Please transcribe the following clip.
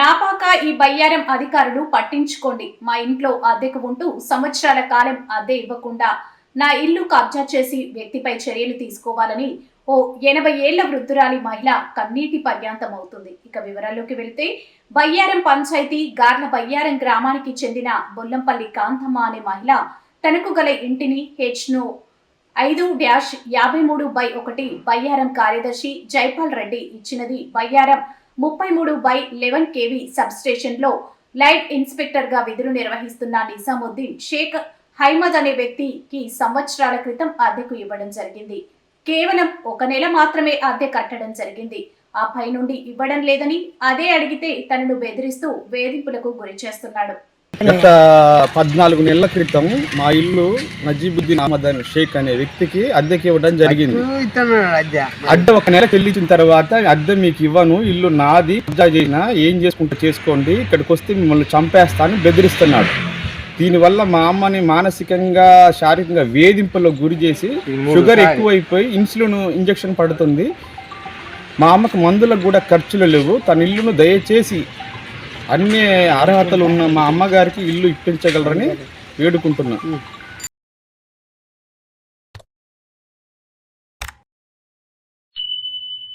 నాపాక ఈ బయ్యారం అధికారులు పట్టించుకోండి. మా ఇంట్లో అద్దెకు ఉంటూ సంవత్సరాల కాలం అద్దె ఇవ్వకుండా నా ఇల్లు కబ్జా చేసి వ్యక్తిపై చర్యలు తీసుకోవాలని ఓ ఎనభై ఏళ్ళ వృద్ధురాలి మహిళ కన్నీటి పర్యాంతం అవుతుంది. ఇక వివరాల్లోకి వెళితే బయ్యారం పంచాయతీ గార్ల బయ్యారం గ్రామానికి చెందిన బొల్లంపల్లి కాంతమ్మ అనే మహిళ తనకు గల ఇంటిని హెచ్ను ఐదు డ్యాష్ యాభై మూడు బై ఒకటి బయ్యారం కార్యదర్శి జైపాల్ రెడ్డి ఇచ్చినది బయ్యారం ముప్పై మూడు బై లెవెన్ కేవీ సబ్స్టేషన్లో లైట్ ఇన్స్పెక్టర్గా విధులు నిర్వహిస్తున్న నిజాముద్దీన్ షేక్ హైమద్ అనే వ్యక్తికి సంవత్సరాల క్రితం అద్దెకు ఇవ్వడం జరిగింది. కేవలం ఒక నెల మాత్రమే అద్దె కట్టడం జరిగింది. ఆ పై నుండి ఇవ్వడం లేదని అదే అడిగితే తనను బెదిరిస్తూ వేధింపులకు గురి చేస్తున్నాడు. గత పద్నాలుగు నెలల క్రితం మా ఇల్లు నజీబుద్దీన్ అహ్మద్ అనే షేక్ అనే వ్యక్తికి అద్దెకి ఇవ్వడం జరిగింది. అద్దె ఒక నెల చెల్లించిన తర్వాత అద్దె మీకు ఇవ్వను ఇల్లు నాది కబ్జా చేసిన ఏం చేసుకుంటే చేసుకోండి ఇక్కడికి వస్తే మిమ్మల్ని చంపేస్తాను బెదిరిస్తున్నాడు. దీనివల్ల మా అమ్మని మానసికంగా శారీరకంగా వేధింపులకు గురి చేసి షుగర్ ఎక్కువైపోయి ఇన్సులిన్ ఇంజెక్షన్ పడుతుంది. మా అమ్మకు మందులకు కూడా ఖర్చులు లేవు. తన ఇల్లును దయచేసి అన్ని అర్హతలు ఉన్న మా అమ్మగారికి ఇల్లు ఇప్పించగలరని వేడుకుంటున్నాను